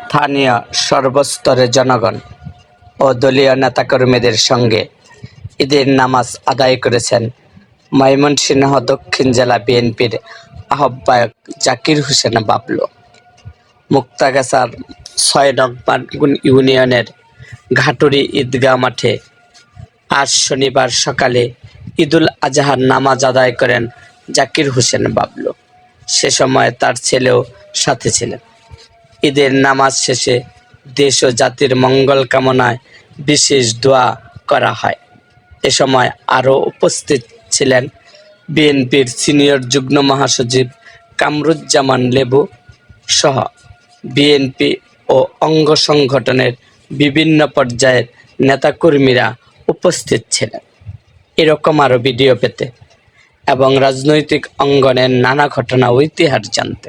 স্থানীয় সর্বস্তরের জনগণ ও দলীয় নেতাকর্মীদের সঙ্গে ঈদের নামাজ আদায় করেছেন ময়মনসিংহ দক্ষিণ জেলা বিএনপির আহ্বায়ক জাকির হোসেন বাবলু। মুক্তাগাছার ছয় নং ইউনিয়নের ঘাটুরি ঈদগাহ মাঠে আজ শনিবার সকালে ঈদুল আজহার নামাজ আদায় করেন জাকির হোসেন বাবলু। সে সময় তার ছেলেও সাথে ছিলেন। ঈদের নামাজ শেষে দেশ ও জাতির মঙ্গল কামনায় বিশেষ দোয়া করা হয়। এ সময় আরও উপস্থিত ছিলেন বিএনপির সিনিয়র যুগ্ম মহাসচিব কামরুজ্জামান লেবু সহ বিএনপি ও অঙ্গ সংগঠনের বিভিন্ন পর্যায়ের নেতাকর্মীরা উপস্থিত ছিলেন। এরকম আরও ভিডিও পেতে এবং রাজনৈতিক অঙ্গনের নানা ঘটনা ও ইতিহাস জানতে